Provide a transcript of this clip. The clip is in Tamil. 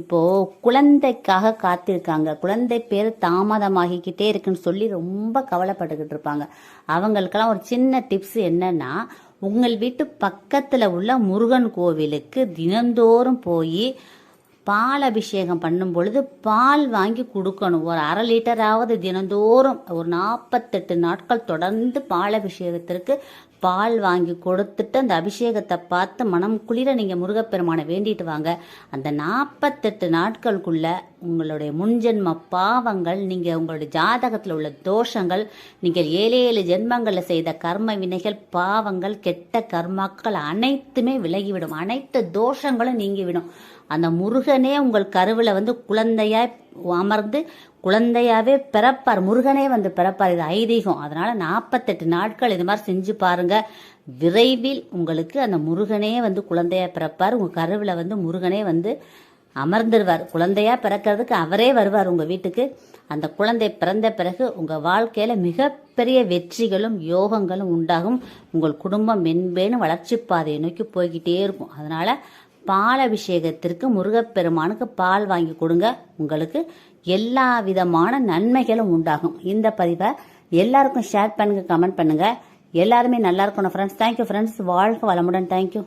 இப்போ குழந்தைக்காக காத்திருக்காங்க. குழந்தை பேர் தாமதமாகிக்கிட்டே இருக்குன்னு சொல்லி ரொம்ப கவலைப்பட்டுக்கிட்டு இருப்பாங்க. அவங்களுக்கெல்லாம் ஒரு சின்ன டிப்ஸ் என்னன்னா உங்கள் வீட்டு பக்கத்துல உள்ள முருகன் கோவிலுக்கு தினந்தோறும் போய் பால் அபிஷேகம் பண்ணும் பொழுது பால் வாங்கி கொடுக்கணும். ஒரு அரை லிட்டராவது தினந்தோறும் ஒரு நாற்பத்தெட்டு நாட்கள் தொடர்ந்து பால் அபிஷேகத்திற்கு பால் வாங்கி கொடுத்துட்டு அந்த அபிஷேகத்தை பார்த்து மனம் குளிர நீங்கள் முருகப்பெருமானை வேண்டிட்டு வாங்க. அந்த நாற்பத்தெட்டு நாட்களுக்குள்ள உங்களுடைய முன்ஜென்ம பாவங்கள் நீங்கள் உங்களுடைய ஜாதகத்தில் உள்ள தோஷங்கள் நீங்கள் ஏழு ஏழு ஜென்மங்களில் செய்த கர்ம வினைகள் பாவங்கள் கெட்ட கர்மாக்கள் அனைத்துமே விலகிவிடும். அனைத்து தோஷங்களும் நீங்கிவிடும். அந்த முருகனே உங்கள் கருவில் வந்து குழந்தையாய் அமர்ந்து குழந்தையாவே பிறப்பார். முருகனே வந்து பிறப்பார். இது ஐதீகம். அதனால நாற்பத்தெட்டு நாட்கள் இது மாதிரி செஞ்சு பாருங்க. விரைவில் உங்களுக்கு அந்த முருகனே வந்து குழந்தையா பிறப்பார். உங்க கருவில் வந்து முருகனே வந்து அமர்ந்துருவார். குழந்தையா பிறக்கிறதுக்கு அவரே வருவார் உங்க வீட்டுக்கு. அந்த குழந்தை பிறந்த பிறகு உங்க வாழ்க்கையில மிகப்பெரிய வெற்றிகளும் யோகங்களும் உண்டாகும். உங்கள் குடும்பம் மென்பேன்னு வளர்ச்சி பாதையை நோக்கி போய்கிட்டே இருக்கும். அதனால பால் அபிஷேகத்திற்கு முருகப்பெருமானுக்கு பால் வாங்கி கொடுங்க. உங்களுக்கு எல்லா விதமான நன்மைகளும் உண்டாகும். இந்த பதிவை எல்லாருக்கும் ஷேர் பண்ணுங்க கமெண்ட் பண்ணுங்க. எல்லாருமே நல்லா இருக்கணும் ஃப்ரெண்ட்ஸ் தேங்க்யூ ஃப்ரெண்ட்ஸ் வாழ்க வளமுடன். தேங்க்யூ